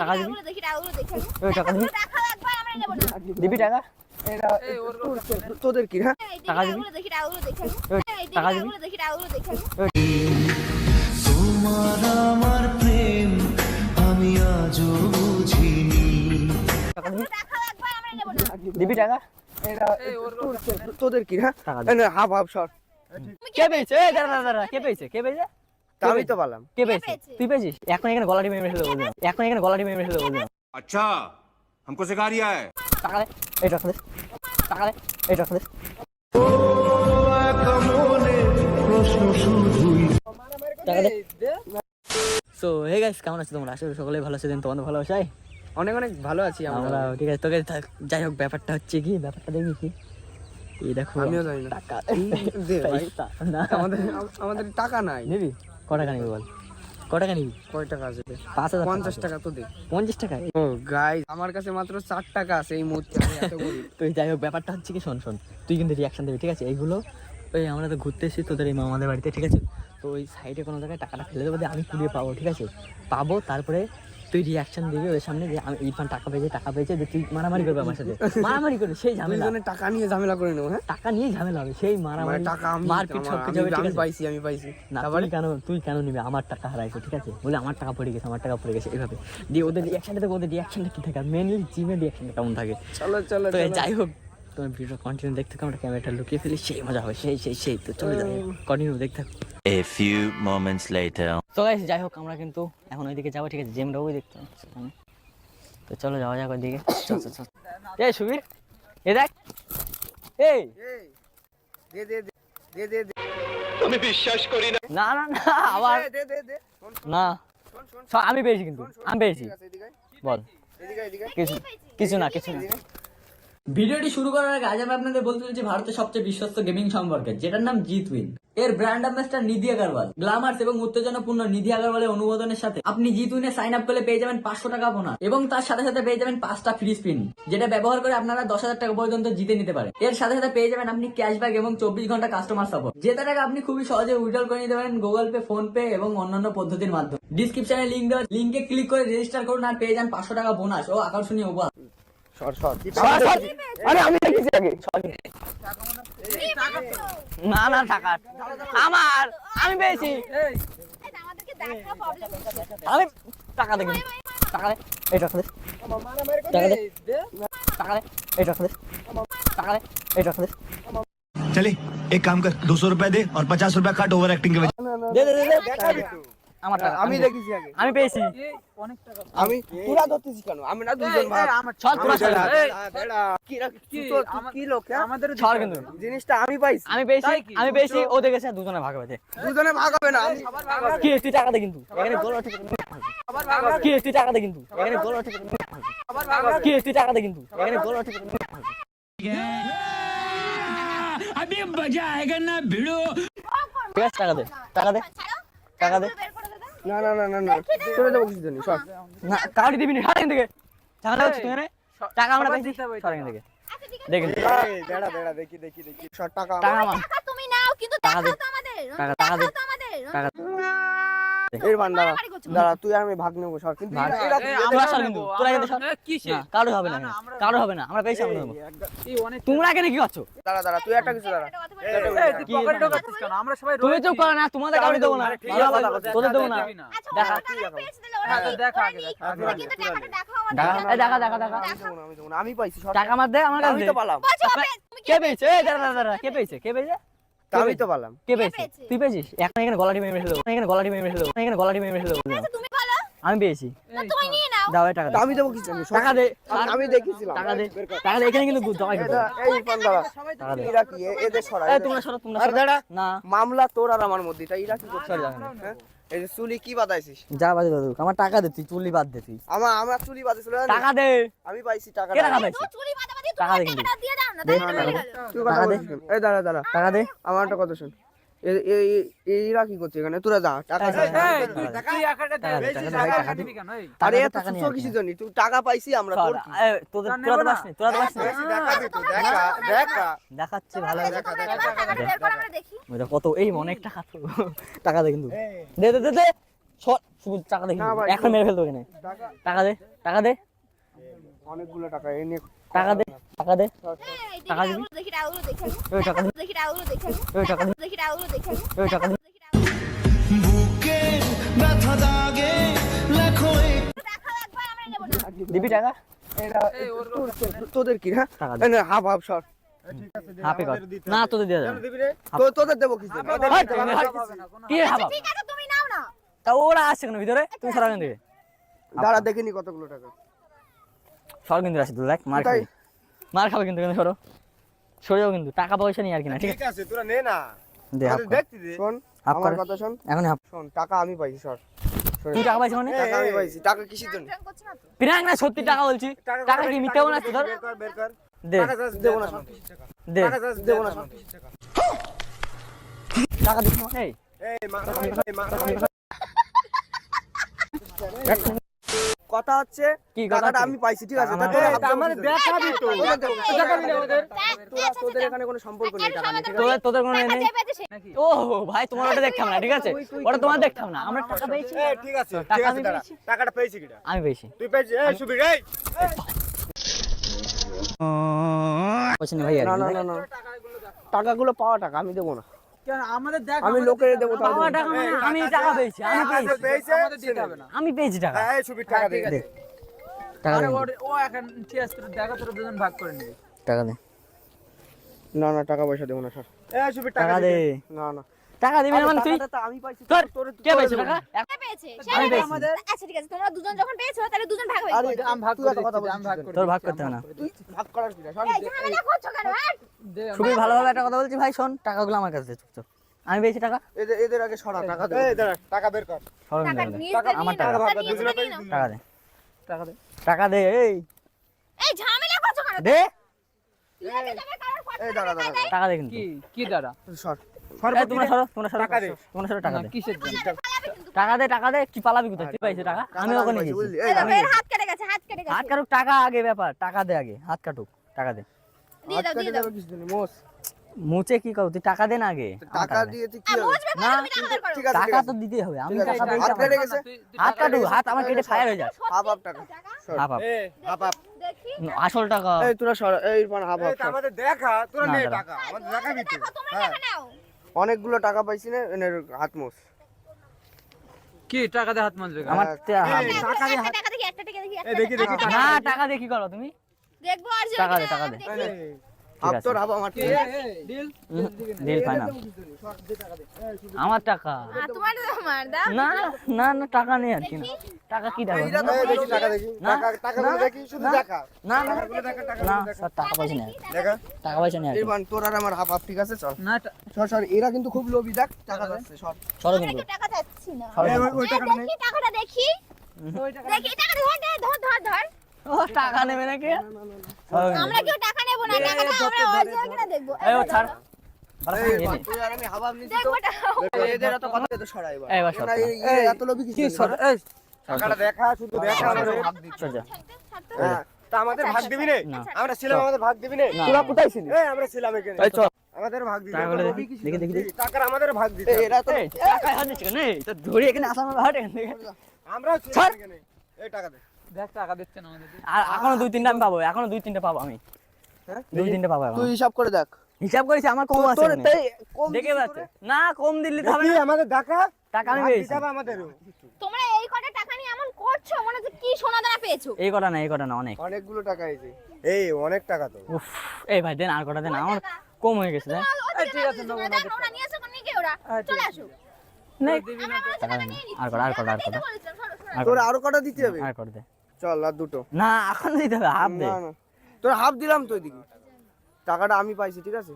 টাকা দিবি? টাকা দিবি দিবি টাকা? তোদের কি হ্যাঁ? টাকা দিবি? টাকা দিবি? তোমার আমার প্রেম আমি আজও বুঝিনি। টাকা দিবি? দিবি টাকা? তোদের কি হ্যাঁ? টাকা এই নে, হাফ হাফ সর। কে পেয়েছে? দাঁড়া দাঁড়া দাঁড়া কে পেয়েছে? কে পেয়েছে? আমি তো পালাম কে পেয়েছে তুই পেয়েছিস এখন এখানে গলা টিপে মেরে ফেলে বলবি এখন এখানে গলা টিপে মেরে ফেলে বলবি अच्छा हमको सिखा रिया है টাকা দে এই টাকা দে টাকা দে এই টাকা দে টাকা দে সো হে গাইস কেমন আছো তোমরা আসলে সকলেই ভালো আছো দেন তোমাদের ভালো আছো অনেক অনেক ভালো আছি আমরা আমরা ঠিক আছে তোকে থাক- যাই হোক ব্যাপারটা হচ্ছে কি ব্যাপারটা দেখবি কি এই দেখো আমিও জানি না। টাকা দে ভাই। পয়সা, না আমাদের আমাদের টাকা নাই নিবি ক টাকা নিবি বল? ক টাকা নিবি? কয় টাকা আছে? পাঁচ হাজার পঞ্চাশ টাকা তো দে। পঞ্চাশ টাকা? ও গাই আমার কাছে মাত্র চার টাকা আছে এই মুহূর্তে আমি এত গরিব। তুই যাই হোক ব্যাপারটা হচ্ছে কি শোন শোন তুই কিন্তু রিয়াকশন দিবি ঠিক আছে? এইগুলো ওই আমরা তো ঘুরতে এসেছি তোদের এই মামাদের বাড়িতে ঠিক আছে? তো ওই সাইডে কোনো জায়গায় টাকাটা ফেলে দেবো আমি কুড়িয়ে পাবো ঠিক আছে? পাবো তারপরে তুই রিয়াকশন দিবি ওদের সামনে যে আমি ইরফান টাকা পেয়েছে টাকা পেয়েছে যে তুই মারামারি করবে আমার সাথে। মারামারি করবে সেই ঝামেলা। দুজনে টাকা নিয়ে ঝামেলা করে নেব হ্যাঁ? টাকা নিয়ে ঝামেলা হবে সেই মানে মারামারি টাকা আমি মারপিট সব কিছু আমি- পাইছি আমি পাইছি। না তুই কেন তুই কেন নিবি? আমার টাকা হারাইছো ঠিক আছে? বলে আমার টাকা পড়ে গেছে আমার টাকা পড়ে গেছে। এভাবে। দিয়ে ওদের রিয়াকশনটা দেখো ওদের রিয়াকশনটা কি থাকে? মেনলি জিমের রিয়াকশনটা কেমন থাকে? চলো চলো তো যাই হোক তোমার ভিডিও কন্টিনিউ দেখতে থাকো আমরা ক্যামেরাটা লুকিয়ে ফেলি সেই মজা হবে সেই সেই সেই তো চলে যাই কন্টিনিউ দেখতে থাকো। A few moments later. তো গাইস যাই হোক আমরা কিন্তু এখন ওইদিকে যাব ঠিক আছে জিমটা ওই দেখতে আমি। তো চলো যাওয়া যাক ওইদিকে। চল চল চল। এই সুবীর এ দেখ। এই। এই, দে দে দে দে দে দে না না না আবার দে দে দে না। শোন, শোন, সব আমি পেয়েছি কিন্তু আমি পেয়েছি। বল। কিছু কিছু না কিছু না। ভিডিওটি শুরু করার আগে আজ আমি আপনাদের বলতে চাইছি ভারতের সবচেয়ে বিশ্বস্ত গেমিং সম্পর্কে, যেটার নাম জিত উইন। এর brand ambassador Nidhi Agarwal glamorous এবং উত্তেজনাপূর্ণ নিধি আগারওয়ালের অনুমোদনের সাথে আপনি জিত উইনে সাইন আপ করলে পেয়ে যাবেন পাঁচশো টাকা বোনাস এবং তার সাথে সাথে পেয়ে যাবেন পাঁচটা ফ্রি স্পিন যেটা ব্যবহার করে আপনারা দশ হাজার টাকা পর্যন্ত জিতে নিতে পারেন। এর সাথে সাথে পেয়ে যাবেন আপনি ক্যাশব্যাক এবং চব্বিশ ঘণ্টা কাস্টমার সাপোর্ট যেটা টাকা আপনি খুবই সহজে উইড্রল করে নিতে পারেন গুগল পে ফোন পে এবং অন্যান্য পদ্ধতির মাধ্যমে। ডিসক্রিপশনে লিঙ্ক দেওয়া লিঙ্কে ক্লিক করে রেজিস্টার করুন আর পেয়ে যান পাঁচশো টাকা বোনাস ও আকর্ষণীয় উপহার। সর সর আরে আমি দেখেছি আগে না না টাকা আমার আমি পেয়েছি আমি টাকা দে কিন্তু। টাকা দে এই টাকা দে টাকা দে টাকা দে এই টাকা দে টাকা দে এই টাকা দে चले एक काम कर दो सौ रुपया दे और पचास रुपया काट ओवर एक्टिंग के वजह দে দে দে দে দেখাবি তো। আমার টাকা আমি দেখেছি আগে। আমি পেয়েছি। আমি তোরা ধরতেছিস কেন? আমি না দুজন ভাগ ছল তোরা ছল। কি কি কি লোক হ্যাঁ? ছল কিন্তু। জিনিসটা আমি পাইছি। আমি পেয়েছি আমি পেয়েছি ও দেখেছে দুজনে ভাগ হয়েছে দুজনে ভাগ হবে না আমি কি তুই টাকা দে কিন্তু। এখানে গোল ঠিক কি তুই টাকা দে কিন্তু। এখানে গোল ঠিক কি তুই টাকা দে কিন্তু। এখানে গোল ঠিক ঠিক আছে টাকা দে। টাকা দে। টাকা দে। না না না না না। চলে যাব কিছু জানি সর। না কাউরি দিবি না হাত এখান থেকে। ঝামেলা হচ্ছে তুই টাকা আমরা পাইছি। সর এখান থেকে। দেখেন। বেড়া বেড়া দেখি দেখি দেখি। সর টাকা টাকা তুমি নাও কিন্তু টাকা তো আমাদের। টাকা-। তো আমাদের। টাকা এই বান দাঁড়া দাঁড়া তুই আর আমি ভাগ নেব সর। কিন্তু ভাগ। সর কিন্তু তোরা এখানে সর। কারও হবে না কারও হবে না আমরা পেয়েছি আমরা নেব। তোমরা এখানে কি করছ? দাঁড়া দাঁড়া তুই একটা কিছু দাঁড়া। তুমি চুপ করো না তোমাদের দেবো না। তোদের দেবো না। দেখা। দেখা দেখা দেখা দেখা আমি দেবো না, আমি দেবো না, আমি পাইছি টাকা মার দে আমার কাছে কে পেয়েছে? কে পেয়েছে? কে পেয়েছে? আমি তো পালাম কে পেয়েছে? তুই পেয়েছিস? এখন এখানে গলা টিপে মেরে ফেলব। এখানে গলা টিপে মেরে ফেলব। এখানে গলা টিপে মেরে ফেলব। তুমি বলো। আমি পেয়েছি। তুমি নিয়ে নাও। দাও টাকা দে আমি দেবো কিছু টাকা দে। আমি- আমি দেখেছিলাম টাকা দে। টাকা দে এখানে কিন্তু জমা খেতে এই ইরফান দাঁড়া। টাকা দে এরা কি এদের সরা এই তোমরা সরো তোমরা আর না। মামলা তোর আর আমার মধ্যে এটা কি করছে। হ্যাঁ? এই যে চুলি কি বাদাইছিস যা বাজে দাদু আমার টাকা দে তুই চুল্লি বাদ দে তুই। আমার আমার চুলি বাদাইছিল টাকা দে। আমি পাইছি টাকা কে টাকা দে। কিন্তু। টাকা দে। এই দাঁড়া দাঁড়া। টাকা দে। আমার একটা কথা শোন। এ- এ- এ- এরা কি করছে এখানে? তোরা যা টাকা। আরে নিয়ে কিছু জানি তুই টাকা পাইছি আমরা তোর তোদের তোরা তো পাসনি তোরা তো পাসনি দেখা দেখা দেখাচ্ছে ভালো দেখি কত এই অনেক টাকা তো। টাকা দে কিন্তু। দে দে দে দে। টাকা দেখি এখন মেরে ফেলতো এখানে। টাকা দে টাকা দে। অনেকগুলো টাকা এ নিয়ে টাকা দে টাকা দে। এই, টাকা দেখি দিবি? দেখি টাকাগুলো দেখে ওই টাকা দেখি টাকাগুলো দেখে ওই টাকা দেখি টাকাগুলো দেখে ওই টাকা? আমরা নেব না। দিবি টাকা এটা তোর- তোদের কি হ্যাঁ? এই নে, হাফ হাফ সর। না তোদের দিয়ে দেবে তোদের দেবো কিছু কি হাবা ঠিক আছে তুমি নাও না। তা ওরা আসছে কেন ভিতরে? তুমি সরা দিবে দাঁড়া দেখিনি কতগুলো টাকা। সর কিন্তু আসছে দেখ মার? খাবে। মার খাবে কিন্তু কিন্তু সরো। সরেও কিন্তু টাকা পয়সা নিয়ে আর কি না ঠিক আছে? আছে তোরা নে না। দে হাফ দে। শোন আমার কথা শোন। এখন হাফ। শোন টাকা আমি পাইছি সর। তুই টাকা পাইছিস মানে? টাকা আমি পাইছি টাকা কিসের জন্য? না পিরাং না সত্যি টাকা বলছি। টাকা কি মিথ্যা বলে আসছে ধর বের কর বের কর। দে দেবো না। দে। দেবো না টাকা দিস না। এই। এই মা এই মা কথা হচ্ছে কি টাকাটা আমি পাইছি ঠিক আছে? আমাদের দেখাবি তো। টাকা আমি ওদের। তোদের এখানে কোনো সম্পর্ক নেই টাকা নিয়ে, তোদের তোদের কোনো নেই। ও ভাই তোমার ওটা দেখতাম না ঠিক আছে? ওটা তোমার দেখতাম না। আমরা টাকা পেয়েছি। ঠিক আছে ঠিক আছে টাকাটা পেয়েছি কিটা? আমি পেয়েছি। তুই পেয়েছি এই। এই নেই ভাই না না না না। টাকাগুলো পাওয়া টাকা আমি দেবো না। আমি লোকের দেবো মানে আমি টাকা পেয়েছি আমি পেয়েছি। দে ও এখন ঠিক আছে তোর দেখা তোর দুজন ভাগ করে নিবি। টাকা দে। না না টাকা পয়সা দেবো না সর। টাকা টাকা দে দে। না না। টাকা দিবি না মানে তুই আমি পাইছি তোর তোর- কে পেয়েছে টাকা? কে পেয়েছে? আমি পেয়েছি। আচ্ছা ঠিক আছে তোমরা দুজন যখন পেয়েছ তাহলে দুজন ভাগ ভাগ আরে আমি ভাগ করে কথা দিচ্ছি, আমি ভাগ বলছিস করে তোর ভাগ করতে না। ভাগ করার কি রে? এই ঝামেলা করছ কেন হ্যাঁ খুবই ভালোভাবে একটা কথা বলছি ভাই শোন টাকাগুলো আমার কাছে চুপচাপ আমি পেয়েছি টাকা এদের এদের আগে সরা টাকা দে এই দাঁড়া টাকা বের কর সরো টাকা নিয়ে টাকা আমার টাকা যেতে টাকা দে টাকা দে টাকা দে এই এই ঝামেলা করছ কেন দে এই দাঁড়া দাঁড়া। টাকা দে কিন্তু কি কি দাঁড়া সর এই, তোমরা সরো তোমরা সরো টাকা দে। তোমরা সরো টাকা দে কিসের টাকা দে টাকা দে কি পালাবি কোথায় তুই পাইছিস টাকা আমি ওখানে গেছি এই হাত কেটে গেছে হাত কেটে হাত কাটুক টাকা আগে ব্যাপার টাকা দে আগে হাত কাটুক টাকা দে। দিয়ে দাও দিয়ে দাও। কিছু দিন, মোস। মুচে কি কর তুই টাকা দে না আগে টাকা টাকা দিয়ে তুই কি? বুঝবে না, টাকা টাকা। তো দিতে হবে আমি টাকা পেয়েছি হাত কেটে গেছে? হাত কাটু হাত আমার কেটে ফায়ার হয়ে যায় হাফ হাফ টাকা। Half half. হাপ দেখি। আসল টাকা। এই তোরা সর এই ইরফান হাফ হাফ আমাদের দেখা তোরা নে টাকা আমাদের দেখাবি তো হ্যাঁ। দেখা নাও। অনেকগুলো টাকা পাইছি না এনে হাত মোস কি টাকা দে হাত মাজবে আমার তে- হাফ। একটা টাকা দেখি দেখি টাকা দেখি এই দেখি। দেখি না টাকা দিয়ে করো তুমি? দেখব আর টাকা দে, টাকা দে। হাফ আছে। তোর আমার ডিল ডিল ফাইনাল আমার টাকা। তোমার তোমার দাও না না না টাকা নেই আর কি না। টাকা কি দেখি টাকা দেখি। না, টাকা দেখি শুধু দেখা। না না। না স্যার টাকা পয়সা নেই দেখা? টাকা পয়সা নেই ইরফান তোর আর আমার হাফ হাফ ঠিক আছে? চল। না সর সর এরা কিন্তু খুব লোভী দেখ টাকা যাচ্ছে সর সরো কিন্তু। টাকা না। ওই- টাকাটা দেখি। দেখি টাকা ধর ধর ধর ধর ধর। ও, টাকা নেবে নাকি? আমরা কেউ টাকা নেব না টাকাটা আমরা দেখব। এই ও ছাড়। দে আমাদের। হ্যাঁ ভাগ দিবি নে। আমরা ছিলাম আমাদের ভাগ দিবি নে। তোরা কোথায় ছিলি আমরা ছিলাম এখানে। আমাদের ভাগ দেখি দেখি টাকার আমাদের ভাগ দিতে এই, এরা তো এই, হাত দিচ্ছি কেন? তো ধরি এখানে আসার হাট এখান থেকে। আমরাও। এই টাকা দে। দেখ টাকা দিচ্ছে না আমাদের। আর এখনও দুই তিনটা আমি পাবো এখনও দুই তিনটা পাবো আমি। হ্যাঁ? দুই তিনটা পাবো তুই হিসাব করে দেখ। হিসাব করেছি আমার কম আছে তোর তাই কম দেখে যাচ্ছে। না কম হবে না। আমাদের টাকা? টাকা আমি পেয়েছি। হবে তোমরা এই কটা টাকা নিয়ে এমন করছ মনে হচ্ছে কি সোনা দানা পেয়েছ। এই কটা না এই কটা না অনেক। অনেকগুলো টাকা এসে এই অনেক টাকা তো। উফ এই ভাই দেন আর কটা দেন। আমার কম হয়ে গেছে ঠিক আছে, না, ওরা নিয়ে গিয়ে ওরা। চলে আসো। আর কটা আর কটা আর কটা বলেছিলাম সরো সরো আর তোর আরও কটা দিতে হবে? আর কটা দে। চল আর দুটো। না এখন দিতে হবে হাফ দে। তোর হাফ দিলাম তো এদিকে টাকাটা আমি পাইছি ঠিক আছে?